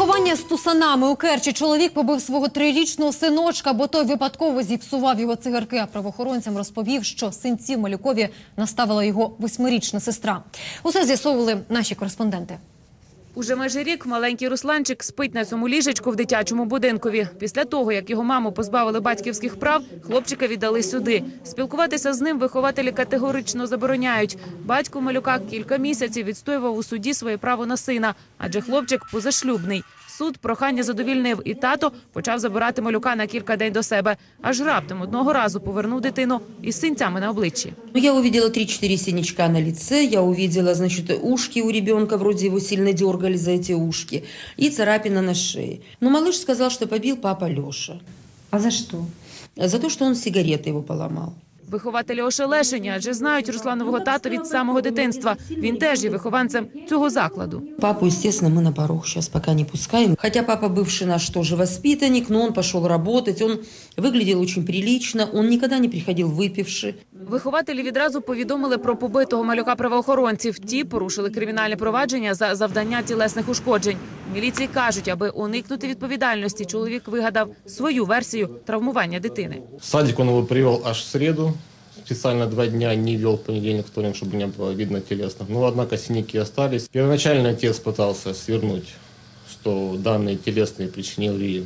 Виховання з тусанами у Керчі чоловік побив свого трирічного синочка, бо той випадково зіпсував його цигарки. А правоохоронцям розповів, що синців малюкові наставила його восьмирічна сестра. Усе з'ясовували наші кореспонденти. Уже майже рік маленький Русланчик спить на цьому ліжечку в дитячому будинкові. Після того, як його маму позбавили батьківських прав, хлопчика віддали сюди. Спілкуватися з ним вихователі категорично забороняють. Батько малюка кілька місяців відстоював у суді своє право на сина, адже хлопчик позашлюбний. Суд прохання задовільнив, і тато почав забирати малюка на кілька день до себе. Аж раптом одного разу повернув дитину із синцями на обличчі. Ну, Я увидела 3-4 синячка на лице, я увидела, значит, ушки у ребенка, вроде его сильно дергали за эти ушки, и царапина на шее. Но малыш сказал, что побил папа Леша. А за что? За то, что он сигареты его поломал. Вихователі ошелешені, адже знають Русланового тата від самого дитинства. Він теж є вихованцем цього закладу. Папу, естественно, мы на порог сейчас пока не пускаем. Хотя папа бывший наш тоже воспитанник, но он пошел работать, он выглядел очень прилично, он никогда не приходил выпивший. Вихователі відразу повідомили про побитого малюка правоохоронців. Ті порушили кримінальне провадження за завдання тілесних ушкоджень. В Міліції кажуть, аби уникнути відповідальності, чоловік вигадав свою версію травмування дитини. В садик он его привел аж в среду. Специально два дня не вел в понедельник, вторник, чтобы не было видно телесных. Но, однако, синяки остались. Первоначально отец пытался свернуть, что данные телесные причинили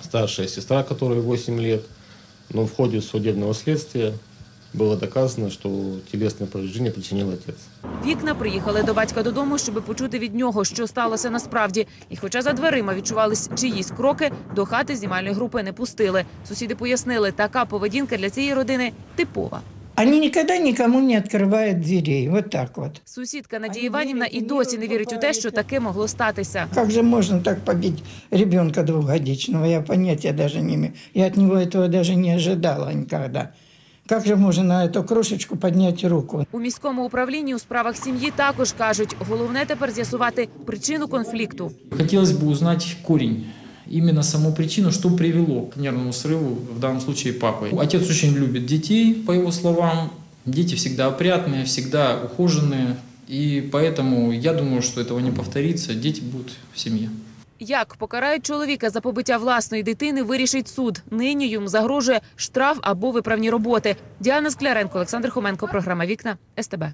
старшая сестра, которой 8 лет. Но в ходе судебного следствия было доказано, что телесное повреждение причинил отец. Вікна приїхали до батька додому, щоб почути від нього, що сталося насправді. І хоча за дверима відчувались чиїсь кроки, до хати знімальної групи не пустили. Сусіди пояснили, така поведінка для цієї родини типова. Они никогда никому не открывают дверей. Вот так вот. Сусідка Надія Іванівна і досі не вірить у те, що таке могло статися. Как же можно так побить ребенка двухгодичного? Я понятия даже не имею. Я от него этого даже не ожидала никогда. Как же можно на эту крошечку поднять руку? У міському управлінні у справах сім'ї також кажуть, головне тепер з'ясувати причину конфлікту. Хотелось бы узнать корень, именно саму причину, что привело к нервному срыву, в данном случае папы. Отец очень любит детей, по его словам. Дети всегда опрятные, всегда ухоженные. И поэтому я думаю, что этого не повторится. Дети будут в семье. Як покарають чоловіка за побиття власної дитини, вирішить суд. Нині йому загрожує штраф або виправні роботи. Діана Скляренко, Олександр Хоменко, програма Вікна СТБ.